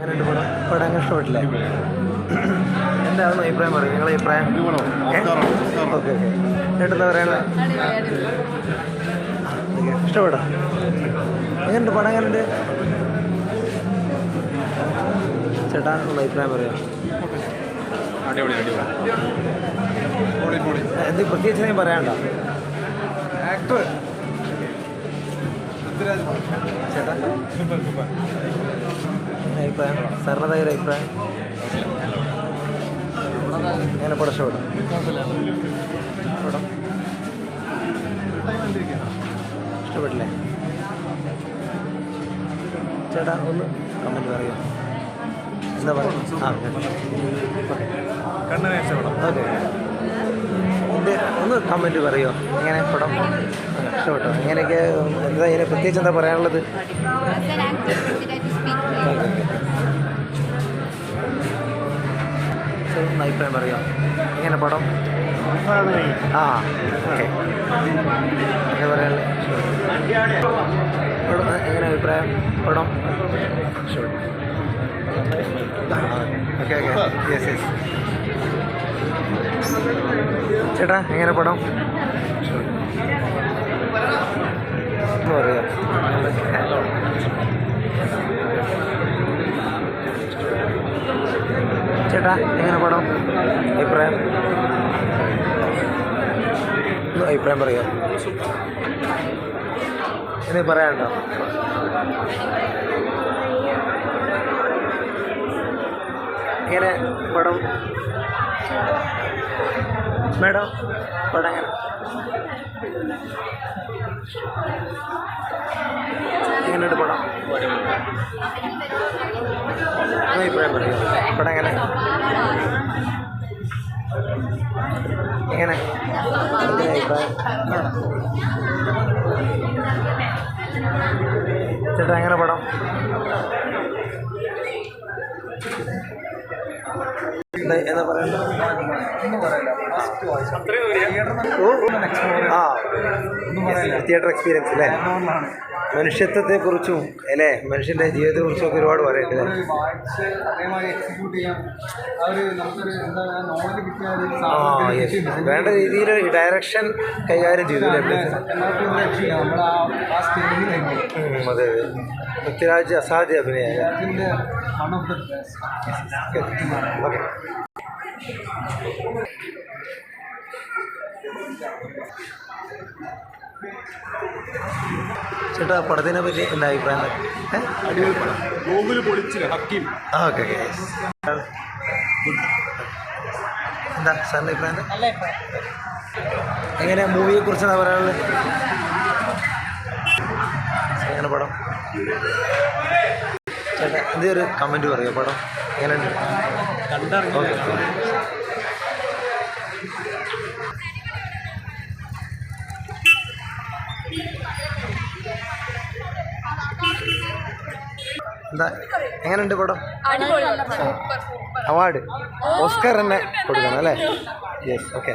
എങ്ങനെയുണ്ട് പടം. പടം ഇഷ്ടപ്പെട്ടില്ലേ. എന്താണെന്ന് അഭിപ്രായം പറയും. നിങ്ങളെ അഭിപ്രായം? Okay okay. പറയാനുള്ളത് ഓക്കെ ഇഷ്ടപ്പെട്ടോ? എങ്ങനെയുണ്ട്? പടം എങ്ങനെയുണ്ട്? ചേട്ടാ ഉള്ള അഭിപ്രായം പറയാം? എന്ത് പ്രത്യേകിച്ച് എന്തെങ്കിലും പറയാനുണ്ടോ? ആക്ടർ ചേട്ടാ. അഭിപ്രായം? സാറിന്റെ ഒരു അഭിപ്രായം? എങ്ങനെ പടം പടം? ഇഷ്ടപ്പെട്ടില്ലേ? ചേട്ടാ ഒന്ന് കമന്റ് പറയാം. എന്താ പറയുക ആ ഓക്കെ. ഒന്ന് കമന്റ് പറയുമോ എങ്ങനെ പടം? ഇഷ്ടപ്പെട്ടോ? എങ്ങനെയൊക്കെ? എന്താ ഇതിനെ പ്രത്യേകിച്ച് എന്താ പറയാനുള്ളത്? അഭിപ്രായം പറയാം. എങ്ങനെ പടം? ആ ഓക്കെ. എങ്ങനെ പറയാനുള്ളത് എങ്ങനെ അഭിപ്രായം? പടം? Okay okay. യെസ് യെസ് ചേട്ടാ എങ്ങനെ പടം? എന്താ പറയുക ചേട്ടാ എങ്ങനെ പടം? അഭിപ്രായം? അഭിപ്രായം പറയാം. ഇനി പറയാനുണ്ടോ? എങ്ങനെ പടം? മേഡം പടം എങ്ങനെ? എങ്ങനെയുണ്ട് പടം? ഒന്ന് ഇപ്പോഴേ പറയാം. ഇവിടെ എങ്ങനെ? എങ്ങനെ? ചേട്ടാ എങ്ങനെ പടം? പറയണ്ട ആ. തിയേറ്റർ എക്സ്പീരിയൻസ് അല്ലേ? മനുഷ്യത്വത്തെ കുറിച്ചും അല്ലേ? ജീവിതത്തെ കുറിച്ചും ഒക്കെ ഒരുപാട് യെസ് വേണ്ട രീതിയിൽ ഡയറക്ഷൻ കൈകാര്യം ചെയ്തു അതെ പൃഥ്വിരാജ് അസാധ്യ അഭിനയ ഓക്കെ ചേട്ടാ പടത്തിനെ പറ്റി എന്താ അഭിപ്രായം? അടിപൊളി പടം. ഗോകുൽ പൊളിച്ചില്ല ഹക്കീം. ആ ഓക്കെ ഓക്കെ. എന്താ സാറിന്റെ അഭിപ്രായം? എങ്ങനെ മൂവിയെ കുറിച്ച് എന്താ പറയാനുള്ളത്? എങ്ങനെ പടം? ചേട്ടാ എന്തെങ്കിലും ഒരു കമന്റ് പറയുമോ പടം. എങ്ങനെയുണ്ട്? ഓക്കെ എന്താ എങ്ങനെയുണ്ട് പടം? അവാർഡ്. ഓസ്കർ തന്നെ കൊടുക്കണം അല്ലേ? Yes okay